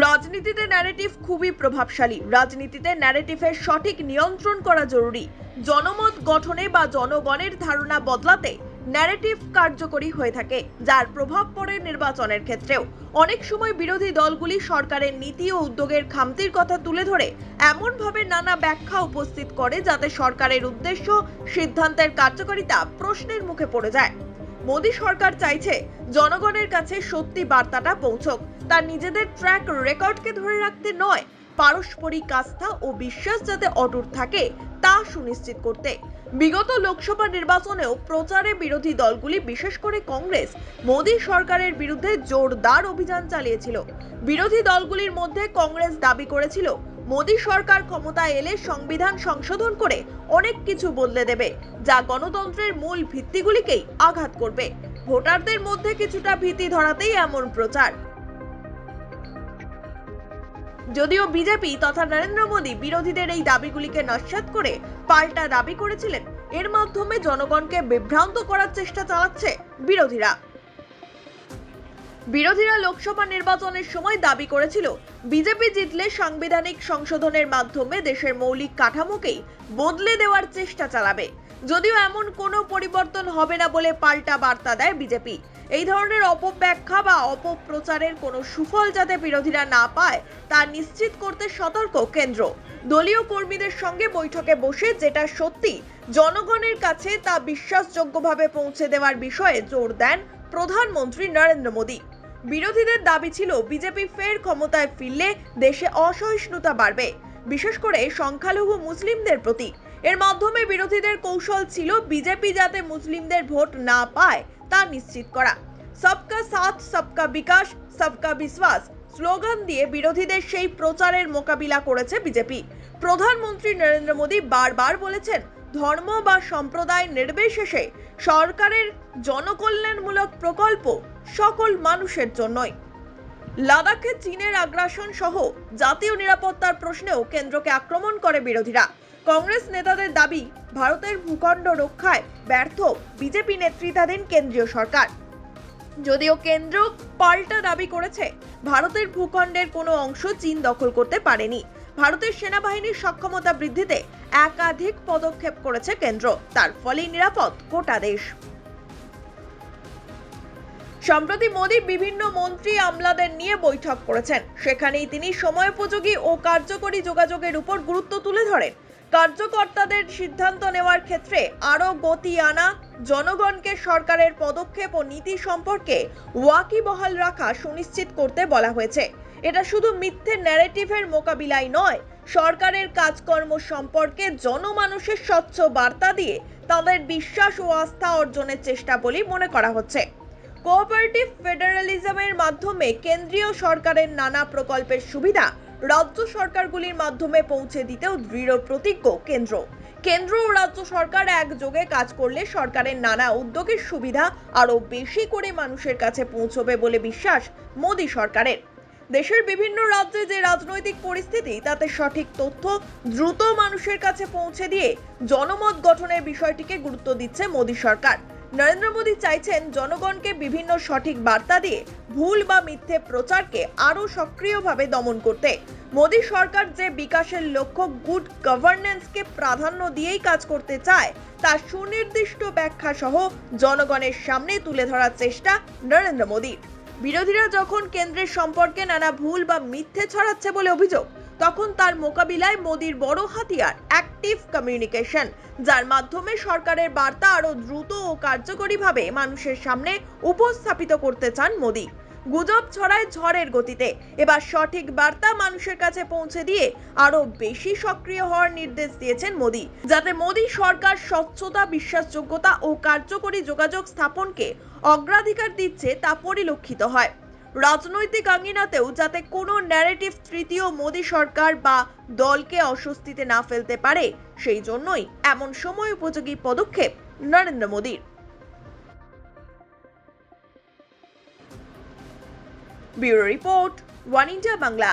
রাজনীতিতে ন্যারেটিভ খুবই প্রভাবশালী। রাজনীতিতে ন্যারেটিভের সঠিক নিয়ন্ত্রণ করা জরুরি। জনমত গঠনে বা জনগণের ধারণা বদলাতে ন্যারেটিভ কার্যকরী হয়ে থাকে, যার প্রভাব পড়ে নির্বাচনের ক্ষেত্রেও। অনেক সময় বিরোধী দলগুলি সরকারের নীতি ও উদ্যোগের খামতির কথা তুলে ধরে এমনভাবে নানা ব্যাখ্যা উপস্থিত করে যাতে সরকারের উদ্দেশ্য, সিদ্ধান্তের কার্যকারিতা প্রশ্নের মুখে পড়ে যায়। মোদী সরকার চাইছে জনগণের কাছে সত্যি বার্তাটা পৌঁছক। তার নিজেদের ট্র্যাক রেকর্ডকে ধরে রাখতে নয়, পারস্পরিক আস্থা ও বিশ্বাস যাতে অটুট থাকে, তা সুনিশ্চিত করতে। বিগত লোকসভা নির্বাচনেও প্রচারে বিরোধী দলগুলি, বিশেষ করে কংগ্রেস, মোদী সরকারের বিরুদ্ধে জোরদার অভিযান চালিয়েছিল। বিরোধী দলগুলির মধ্যে কংগ্রেস দাবি করেছিল, মোদী সরকার ক্ষমতায় এলে সংবিধান সংশোধন করে অনেক কিছু বদলে দেবে, যা গণতন্ত্রের মূল ভিত্তিগুলিকেই আঘাত করবে। ভোটারদের মধ্যে কিছুটা ভীতি ধরাতেই এমন প্রচার। যদিও বিজেপি তথা নরেন্দ্র মোদী বিরোধীদের এই দাবিগুলিকে নস্যাৎ করে পাল্টা দাবি করেছিলেন, এর মাধ্যমে জনগণকে বিভ্রান্ত করার চেষ্টা চালাচ্ছে বিরোধীরা। বিরোধীরা লোকসভা নির্বাচনের সময় দাবি করেছিল, বিজেপি জিতলে সাংবিধানিক সংশোধনের মাধ্যমে দেশের মৌলিক কাঠামোকেই বদলে দেওয়ার চেষ্টা চালাবে। যদিও এমন কোনো পরিবর্তন হবে না বলে পাল্টা বার্তা দেয় বিজেপি। এই ধরনের অপব্যাখ্যা বা অপপ্রচারের কোনো সুফল যাতে বিরোধীরা না পায়, তা নিশ্চিত করতে সতর্ক কেন্দ্র। দলীয় কর্মীদের সঙ্গে বৈঠকে বসে যেটা সত্যি, জনগণের কাছে তা বিশ্বাসযোগ্যভাবে পৌঁছে দেওয়ার বিষয়ে জোর দেন প্রধানমন্ত্রী নরেন্দ্র মোদী। বিরোধীদের দাবি ছিল, বিজেপি ফের ক্ষমতায় ফিরলে দেশে অসহিষ্ণুতা বাড়বে। বিশেষ করে সংখ্যালঘু মুসলিমদের প্রতি। এর মাধ্যমে বিরোধীদের কৌশল ছিল বিজেপি যাতে মুসলিমদের ভোট না পায় তা নিশ্চিত করা। সবকা সাথ, সবকা বিকাশ, সবকা বিশ্বাস স্লোগান দিয়ে বিরোধীদের সেই প্রচারের মোকাবিলা করেছে বিজেপি। প্রধানমন্ত্রী নরেন্দ্র মোদী বারবার বলেছেন, ধর্ম বা সম্প্রদায় নির্বিশেষে সরকারের জনকল্যাণমূলক প্রকল্প সকল মানুষের জন্যই। লাদাখে চীনের আগ্রাসন সহ জাতীয় নিরাপত্তার প্রশ্নেও কেন্দ্রকে আক্রমণ করে বিরোধীরা। কংগ্রেস নেতাদের দাবি, ভারতের ভূখণ্ড রক্ষায় ব্যর্থ বিজেপি নেতৃত্বাধীন কেন্দ্রীয় সরকার। যদিও কেন্দ্র পাল্টা দাবি করেছে, ভারতের ভূখণ্ডের কোনো অংশ চীন দখল করতে পারেনি। ভারতের সেনাবাহিনীর সক্ষমতা বৃদ্ধিতে একাধিক পদক্ষেপ করেছে কেন্দ্র, তার ফলে নিরাপদ গোটা দেশ। সম্প্রতি মোদী বিভিন্ন মন্ত্রী আমলাদের নিয়ে বৈঠক করেছেন। সেখানেই তিনি সময়োপযোগী ও কার্যকরী যোগাযোগের উপর গুরুত্ব তুলে ধরেন। কার্যকর্তাদের সিদ্ধান্ত নেওয়ার ক্ষেত্রে আরও গতি আনা, জনগণকে সরকারের পদক্ষেপ ও নীতি সম্পর্কে ওয়াকিবহাল রাখা সুনিশ্চিত করতে বলা হয়েছে। এটা শুধু মিথ্যে ন্যারেটিভের মোকাবিলায় নয়, সরকারের কাজকর্ম সম্পর্কে জনমানুষের স্বচ্ছ বার্তা দিয়ে তাদের বিশ্বাস ও আস্থা অর্জনের চেষ্টা বলেই মনে করা হচ্ছে। কোঅপারেটিভ ফেডারালিজমের মাধ্যমে কেন্দ্রীয় সরকারের নানা প্রকল্পের সুবিধা রাজ্য সরকারগুলির মাধ্যমে পৌঁছে দিতেও দৃঢ় প্রতিজ্ঞ কেন্দ্র। কেন্দ্র ও রাজ্য সরকার একযোগে কাজ করলে সরকারের নানা উদ্যোগের সুবিধা আরও বেশি করে মানুষের কাছে পৌঁছবে বলে বিশ্বাস মোদী সরকারের। দেশের বিভিন্ন রাজ্যে যে রাজনৈতিক পরিস্থিতি, তাতে সঠিক তথ্য দ্রুত মানুষের কাছে পৌঁছে দিয়ে জনমত গঠনের বিষয়টিকে গুরুত্ব দিচ্ছে মোদী সরকার। নরেন্দ্র মোদী চাইছেন জনগণকে বিভিন্ন সঠিক বার্তা দিয়ে ভুল বা মিথ্যে প্রচারকে আরও সক্রিয়ভাবে দমন করতে। মোদী সরকার যে বিকাশের লক্ষ্য গুড গভর্নেন্সকে প্রাধান্য দিয়েই কাজ করতে চায়, তা সুনির্দিষ্ট ব্যাখ্যা সহ জনগণের সামনে তুলে ধরার চেষ্টা নরেন্দ্র মোদীর। বিরোধীরা যখন কেন্দ্রের সম্পর্কে নানা ভুল বা মিথ্যে ছড়াচ্ছে বলে অভিযোগ তখন তার মোকাবিলায় মোদির বড় হাতিয়ার অ্যাক্টিভ কমিউনিকেশন যার মাধ্যমে সরকারের বার্তা আরও দ্রুত ও কার্যকরীভাবে মানুষের সামনে উপস্থাপিত করতে চান মোদী। গুজব ছড়ায় ঝড়ের গতিতে। এবার সঠিক বার্তা মানুষের কাছে পৌঁছে দিয়ে আরও বেশি সক্রিয় হওয়ার নির্দেশ দিয়েছেন মোদী, যাতে মোদী সরকার স্বচ্ছতা, বিশ্বাসযোগ্যতা ও কার্যকরী যোগাযোগ স্থাপনকে অগ্রাধিকার দিচ্ছে তা পরিলক্ষিত হয়। রাজনৈতিক আঙিনাতেও যাতে কোনো ন্যারেটিভ তৃতীয় মোদী সরকার বা দলকে অস্বস্তিতে না ফেলতে পারে, সেই জন্যই এমন সময় উপযোগী পদক্ষেপ নরেন্দ্র মোদীর। Bureau report, one India Bangla.